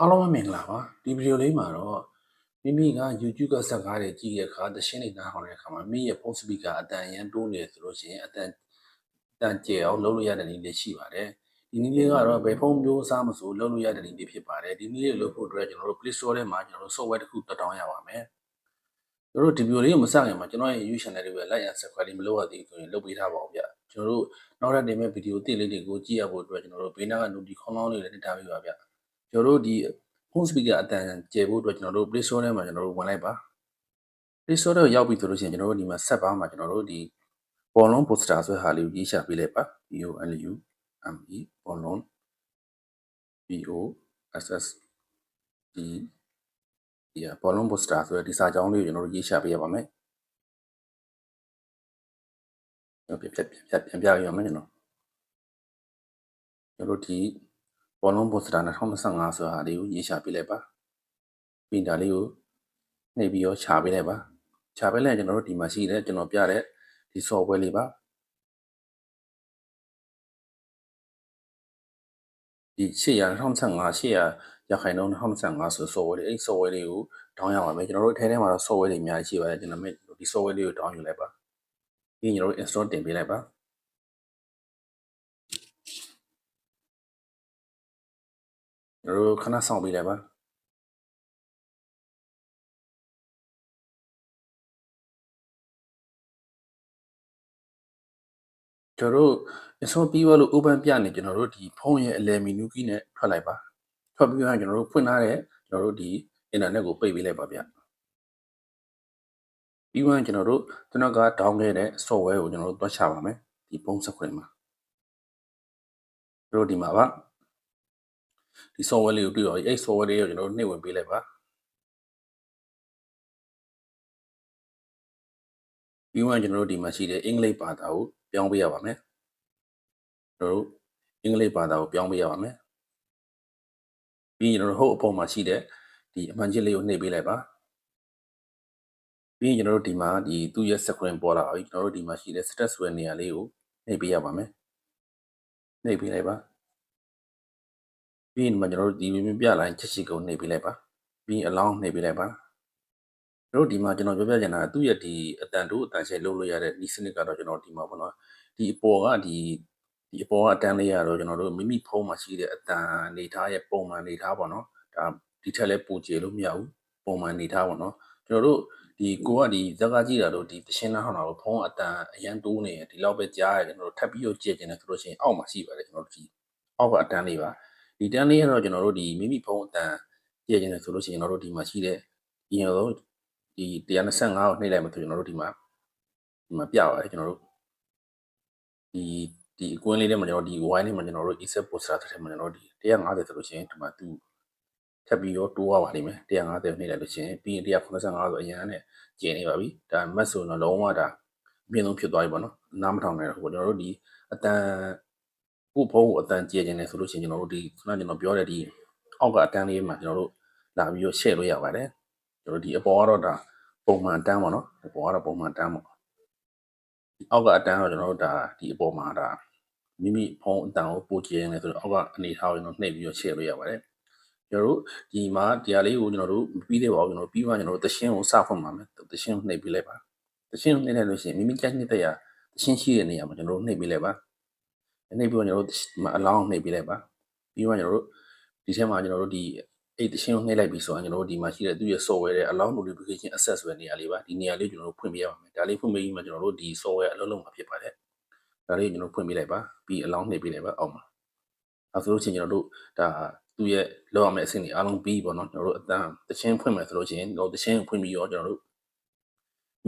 အားလုံးပဲမင်္ဂလာပါဒီဗီဒီယိုလေးမှာတော့မိမိက YouTube ကစကားတွေကြည့်တဲ့အခါသရှင်းတွေနားဟောင်းတဲ့အခါမှာမိရဲ့ post speaker အတန်ရန်တိုးနေဆိုလို့ရှိရင်အတန်အတန်ကျအောင်လုပ်လို့ရတဲ့နည်းလေးရှိပါတယ်ဒီနည်းလေးကတော့ဘယ်ဖုန်းမျိုးစားမဆိုလုပ်လို့ရတဲ့နည်းလေးဖြစ်ပါတယ်ဒီနည်းလေးလုပ်ဖို့အတွက်ကျွန်တော်တို့ Play Store ထဲမှာကျွန်တော်တို့ software တစ်ခုတက်တောင်းရပါမယ်ကျွန်တော်တို့ဒီဗီဒီယိုလေးကိုမစခင်မှာကျွန်တော်ရဲ့ YouTube channel လေးပဲ like and subscribe လေးမလုပ်ရသေးဘူးဆိုရင်လုပ်ပေးထားပါဦးဗျကျွန်တော်တို့နောက်ထပ်တင်မဲ့ဗီဒီယိုအသစ်လေးတွေကိုကြည့်ရဖို့အတွက်ကျွန်တော်တို့ဘေးနားက notification ခေါင်းလောင်းလေးလည်းတင်ထားပေးပါဗျ ကျွန်တော်တို့ဒီ home speaker အတန်ကျယ်ဖို့အတွက်ကျွန်တော်တို့ Play Store ထဲမှာကျွန်တော်တို့ဝင်လိုက်ပါ Play Store ထဲကိုရောက်ပြီဆိုလို့ရှိရင်ကျွန်တော်တို့ဒီမှာဆက်ပါမှာကျွန်တော်တို့ဒီဘောလုံး poster ဆိုတဲ့ဟာလေးကိုရေးချပေးလိုက်ပါ B O L U M E ဘောလုံး B O S S D ဒီဘောလုံး poster ဆိုတဲ့ဒီစာကြောင်းလေးကိုကျွန်တော်တို့ရေးချပေးရပါမယ်ဟုတ်ပြပြပြပြန်ပြရအောင်မယ်ကျွန်တော်ကျွန်တော်တို့ဒီ ဘောလုံး poster 2025ဆိုတာလေးကိုရေးချပေးလိုက်ပါပြီးဒါလေးကိုနှိပ်ပြီးတော့ခြာပေးလိုက်ပါခြာပေးလိုက်ရင်ကျွန်တော်တို့ဒီမှာရှိတဲ့ကျွန်တော်ပြတဲ့ဒီ software လေးပါဒီ800 2025 800ရခိုင်နှုန်း2025ဆို software လေးအဲ့ software လေးကို down ရပါမယ်ကျွန်တော်တို့အထဲထဲမှာတော့ software တွေအများကြီးရှိပါတယ်ကျွန်တော်တို့ဒီ software လေးကို down ယူလိုက်ပါပြီးရင်ကျွန်တော်တို့ install တင်ပေးလိုက်ပါ ကျွန်တော်တို့ခဏဆောင်ပေးလိုက်ပါကျွန်တော်တို့ install ပြီးသွားလို့ open ပြနေကျွန်တော်တို့ဒီဖုန်းရဲ့အလယ် menu key နဲ့ထွက်လိုက်ပါထွက်ပြီးတော့ကျွန်တော်တို့ဖွင့်ထားတဲ့ကျွန်တော်တို့ဒီ internet ကိုပိတ်ပေးလိုက်ပါဗျပြီးမှကျွန်တော်တို့ကျွန်တော်က down ခဲ့တဲ့ software ကိုကျွန်တော်တို့တွက်ချပါမယ်ဒီဖုန်းစခွင့်မှာတို့ဒီမှာပါ ဒီ software လေးကိုတွေ့တော့အဲ့ software လေးကိုကျွန်တော်တို့နှိပ်ဝင်ပေးလိုက်ပါပြီးမှကျွန်တော်တို့ဒီမှာရှိတဲ့အင်္ဂလိပ်ဘာသာကိုပြောင်းပေးရပါမယ်ကျွန်တော်တို့အင်္ဂလိပ်ဘာသာကိုပြောင်းပေးရပါမယ်ပြီးရင်ကျွန်တော်တို့ဟုတ်အပေါ်မှာရှိတဲ့ဒီအမှန်ချင်းလေးကိုနှိပ်ပေးလိုက်ပါပြီးရင်ကျွန်တော်တို့ဒီမှာဒီသူ့ရဲ့ screen ပေါ်လာပြီကျွန်တော်တို့ဒီမှာရှိတဲ့ status ဆိုတဲ့နေရာလေးကိုနှိပ်ပေးရပါမယ်နှိပ်ပေးလိုက်ပါ ပြီးရင်ဒီမှာကျွန်တော်တို့ဒီမင်းပြလိုင်းချက်ရှိကုန်နှိပ်ပေးလိုက်ပါပြီးရင်အလောင်းနှိပ်ပေးလိုက်ပါကျွန်တော်တို့ဒီမှာကျွန်တော်ပြောပြချင်တာကသူ့ရဲ့ဒီအတန်တို့အတန်ရှယ်လုပ်လို့ရတဲ့ဒီစနစ်ကတော့ကျွန်တော်ဒီမှာပေါ့နော်ဒီအပေါ်ကဒီဒီအပေါ်ကအတန်းလေးရတော့ကျွန်တော်တို့မိမိဖုန်းမှာရှိတဲ့အတန်နေထားရဲ့ပုံမှန်နေထားပေါ့နော်ဒါဒီထက်လည်းပိုကျေလို့မရဘူးပုံမှန်နေထားပေါ့နော်ကျွန်တော်တို့ဒီကိုကဒီဇက်ကကြည့်တာတော့ဒီတရှင်းနားဟောင်းတာတော့ဖုန်းအတန်အရန်တိုးနေတယ်ဒီလောက်ပဲကြားရတယ်ကျွန်တော်တို့ထပ်ပြီးတော့ကြည့်ကျင်တယ်ဆိုလို့ရှိရင်အောက်မှာရှိပါတယ်ကျွန်တော်တို့ဒီအောက်ကအတန်းလေးပါ ဒီတန်းလေးကတော့ကျွန်တော်တို့ဒီမိမိဖုန်းအတန်ကြည့်ကျင်တယ်ဆိုလို့ရှိရင်ကျွန်တော်တို့ဒီမှာရှိတဲ့ဒီတော့ဒီ125ကိုနှိပ်လိုက်မှဆိုကျွန်တော်တို့ဒီမှာဒီမှာပြပါတယ်ကျွန်တော်တို့ဒီဒီအကွင်းလေးထဲမှာကျွန်တော်ဒီ wine လေးမှာကျွန်တော်တို့ ESET poster တစ်ထည့်မှာကျွန်တော်ဒီ150ဆိုလို့ရှိရင်ဒီမှာသူထပ်ပြီးတော့တိုးရပါလိမ့်မယ်150နှိပ်လိုက်လို့ရှိရင်ပြီးရင်185ဆိုအရင်နဲ့ကျင်းနေပါပြီဒါမတ်ဆိုတော့လုံးဝဒါအမြင့်ဆုံးဖြစ်သွားပြီပေါ့နော်နားမထောင်နိုင်တော့ဘူးကျွန်တော်တို့ဒီအတန် ကိုဖုန်းကိုအတန်ကျဲခြင်းနဲ့ဆိုလို့ရှိရင်ကျွန်တော်တို့ဒီခုနကျွန်တော်ပြောတဲ့ဒီအောက်ကအတန်းလေးမှာကျွန်တော်တို့လာပြီးတော့ share လို့ရပါတယ်ကျွန်တော်ဒီအပေါ်ကတော့ဒါပုံမှန်တန်းပေါ့နော်အပေါ်ကတော့ပုံမှန်တန်းပေါ့အောက်ကအတန်းတော့ကျွန်တော်တို့ဒါဒီအပေါ်မှာဒါမိမိဖုန်းအတန်ကိုပို့ကျင်းနေဆိုတော့အောက်ကအနေထားကိုကျွန်တော်နှိပ်ပြီးတော့ share လို့ရပါတယ်ကျွန်တော်တို့ဒီမှာတရားလေးကိုကျွန်တော်တို့မပြီးသေးပါဘူးကျွန်တော်ပြီးမှကျွန်တော်တို့တရှင်းကိုစဖွင့်ပါမယ်တရှင်းကိုနှိပ်ပြီးလိုက်ပါတရှင်းကိုနှိပ်လိုက်လို့ရှိရင်မိမိကြိုက်နှစ်တဲ့ရတရှင်းရှိတဲ့နေရာမှာကျွန်တော်တို့နှိပ်ပြီးလိုက်ပါ နှိပ်ပြီးတော့ကျွန်တော်တို့အလောင်းနှိပ်ပြီးလိုက်ပါပြီးမှကျွန်တော်တို့ဒီထဲမှာကျွန်တော်တို့ဒီအဲ့တရှင်းကိုနှိပ်လိုက်ပြီဆိုရင်ကျွန်တော်တို့ဒီမှာရှိတဲ့သူ့ရဲ့ software ရဲ့ allow notification access ဆိုတဲ့နေရာလေးပါဒီနေရာလေးကျွန်တော်တို့ဖွင့်ပြရပါမယ်ဒါလေးဖွင့်ပြီးမှကျွန်တော်တို့ဒီ software အလုံးလုံးမှာဖြစ်ပါတယ်ဒါလေးကျွန်တော်ဖွင့်ပြလိုက်ပါပြီး allow နှိပ်ပြလိုက်ပါအောက်မှာအဲဆိုလို့ချင်းကျွန်တော်တို့ဒါသူ့ရဲ့လောက်ရမယ့်အဆင့်တွေအားလုံးပြီးပေါ့နော်ကျွန်တော်တို့အတန်းတချင်းဖွင့်မယ်ဆိုလို့ချင်းတော့တချင်းဖွင့်ပြီးတော့ကျွန်တော်တို့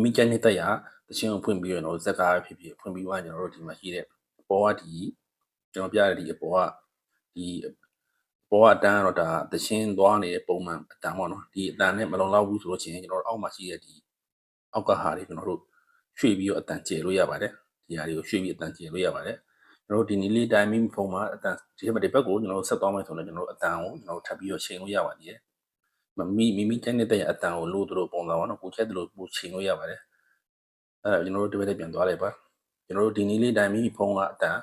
မိကြနေတဲ့ရတချင်းကိုဖွင့်ပြီးတော့ကျွန်တော်ဇက်ကားဖြစ်ဖြစ်ဖွင့်ပြီးတော့ကျွန်တော်တို့ဒီမှာရှိတဲ့အပေါ်ကဒီ ကျွန်တော်ပြရတဲ့ဒီအပေါ်ကဒီပေါ်ကအတန်းကတော့ဒါတချင်းသွားနေတဲ့ပုံမှန်အတန်းပေါ့နော်ဒီအတန်းနဲ့မလုံလောက်ဘူးဆိုလို့ချင်းကျွန်တော်တို့အောက်မှာရှိတဲ့ဒီအောက်ကဟာတွေကျွန်တော်တို့ရွှေ့ပြီးတော့အတန်းကျယ်လို့ရပါတယ်ဒီဟာတွေကိုရွှေ့ပြီးအတန်းကျယ်လို့ရပါတယ်ကျွန်တော်တို့ဒီနီလေးတိုင်းမိဖုန်းမှာအတန်ဒီဘက်ဒီဘက်ကိုကျွန်တော်တို့ဆက်သွားမယ်ဆိုတော့ကျွန်တော်တို့အတန်ကိုကျွန်တော်တို့ထပ်ပြီးတော့ချိန်လို့ရပါသေးတယ်။မမီမိမိတိုင်းတဲ့အတန်ကိုလို့တို့ပုံစံပါတော့ကိုချက်တို့ပိုချိန်လို့ရပါတယ်။အဲကျွန်တော်တို့ဒီဘက်လေးပြန်သွားလိုက်ပါ။ကျွန်တော်တို့ဒီနီလေးတိုင်းမိဖုန်းကအတန်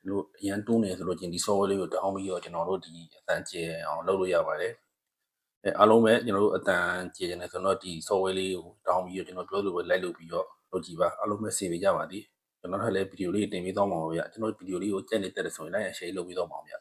ဒီလိုအရန်တွန်းနေဆိုလို့ချင်းဒီ software လေးကိုတောင်းပြီးတော့ကျွန်တော်တို့ဒီအတန်ကျအောင်လုပ်လို့ရပါတယ်အဲအားလုံးပဲကျွန်တော်တို့အတန်ကျေနေတယ်ဆိုတော့ဒီ software လေးကိုတောင်းပြီးတော့ကျွန်တော်ပြောလို့ပဲလိုက်လုပ်ပြီးတော့လုပ်ကြည့်ပါအားလုံးပဲစေပေးကြပါသည်ကျွန်တော်ထပ်လည်းဗီဒီယိုလေးတင်ပေးသွားမှာပါဗျကျွန်တော်ဗီဒီယိုလေးကိုကြက်နေတက်တယ်ဆိုရင်လည်း share လုပ်ပေးသွားမှာပါဗျ